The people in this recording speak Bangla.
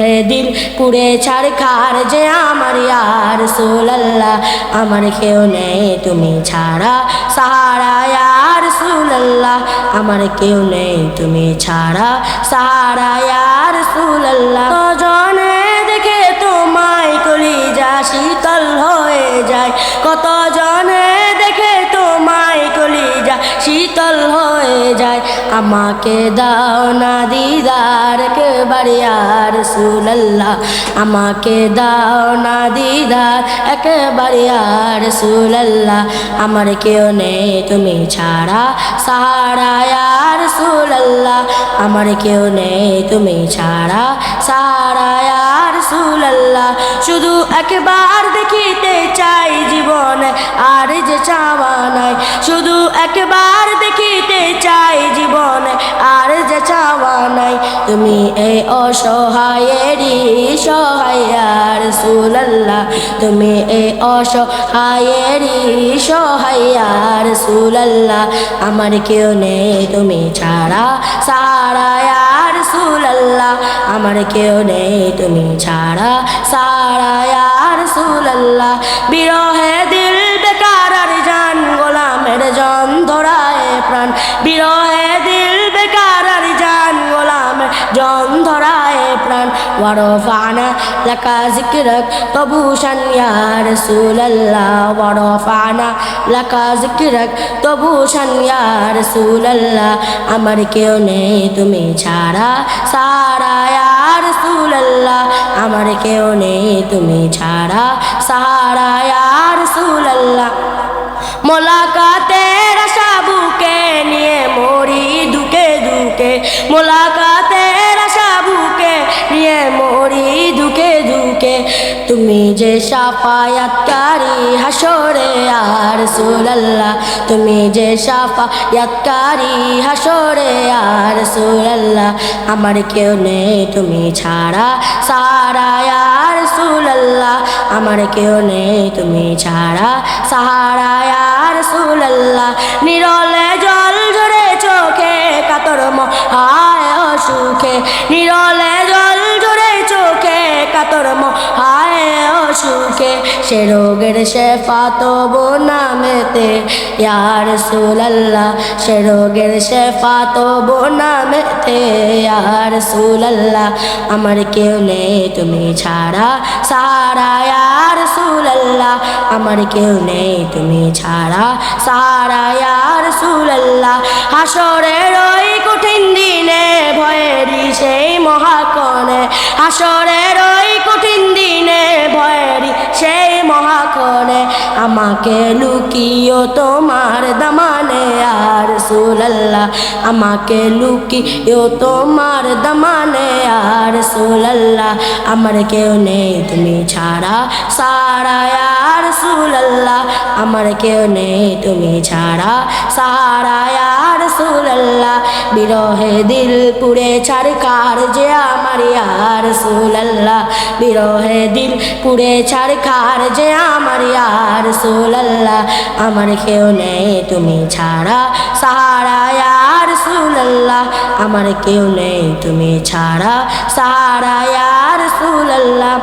হে দিল পুড়ে ছাড় খার যে আমার ইয়ার সুলাল্লাহ, আমার কেউ নেই তুমি ছাড়া। সাহারা ইয়ার সুলাল্লাহ, আমার কেউ নেই তুমি ছাড়া। সাহারা ইয়ার সুলাল্লাহ জনে দেখে তোমায় কলিজা শীতল হয়ে যায়। কত জনে দেখে তোমায় কলিজা শীতল হয়ে যায়। আমাকে দাও না দিদার একেবারে আর সুলাল্লাহ, আমাকে দাও না দিদার। একেবারে আর সুলাল্লাহ, আমার কেউ নেই, তুমি ছাড়া। সাহারা আর সুলাল্লাহ, আমার কেউ নেই, তুমি ছাড়া। সাহারা আর সুলাল্লাহ, শুধু একবার দেখিতে চাই জীবন আর যে চাওয়া নাই। শুধু একবার দেখিতে চাই জীবন তুমি এই অসহায়েরই সহায়ার সুলাল্লাহ তুমি এই অসহায়েরই সহায়ার সুলাল্লাহ আমার কেউ নেই তুমি ছাড়া সারায়ার সুলাল্লাহ আমার কেউ নেই তুমি ছাড়া সারায়ার সুলাল্লাহ বিরহে দিল বেকার আর জান, গোলামের জন ধরায় প্রাণ। বিরহে দিল প্রাণ ওয়ারফানা লাকা জিকরক তবুশান ইয়া রাসূলুল্লাহ ওয়ারফানা লাকা জিকরক তবুশান ইয়া রাসূলুল্লাহ আমার কেউ নেই তুমি ছাড়া সারা ইয়া রাসূলুল্লাহ আমার কেউ নেই তুমি ছাড়া সারা ইয়া রাসূলুল্লাহ মোলাকাতের দুকে তুমি যে সাফায়াতকারী হাসরে আর সুলাল্লাহ তুমি যে সাফায়াতকারী হাসরে আর সুলাল্লাহ আমার কেউ নেই, তুমি ছাড়া সারা আর সুলাল্লাহ আমার কেউ নেই, তুমি ছাড়া সাহারা, আর সুলাল্লাহ নিরলে জল ঝরে চোখে, কাতর হায় অসুখে কাতর হায় অসুখে, সে রোগের শেফা তবু নামেতে। ইয়ার সুলাল্লাহ, সে রোগের শেফা তবু নামেতে। ইয়ার সুলাল্লাহ, আমার কেউ নেই, তুমি ছাড়া সারা। ইয়ার সুলাল্লাহ, আমার কেউ নেই, তুমি ছাড়া সারা। ইয়ার সুলাল্লাহ, হাসরের ওই কঠিন দিনে, ভয়েরই সেই মহাকণে, হাসরের মহাকণে আমাকে লুকিও তোমার দামানে। আর সুলাল্লাহ, আমাকে লুকিও তোমার দামানে। আর সুলাল্লাহ, আমার কেউ নেই তুমি ছাড়া, সারা। আর সুলাল্লাহ, আমার কেউ নেই তুমি ছাড়া, সারা। আর সুলাল্লাহ বিরহে দিল পুড়ে ছাড়কার যে আমার আর সুলাল্লাহ বিরহে দিল পুড়ে ছাড়কার যে আমার আর সুলাল্লাহ আমার কেউ নেই তুমি ছাড়া, সাহারা আর সুলাল্লাহ আমার কেউ নেই তুমি ছাড়া, সাহারা আর সুলাল্লাহ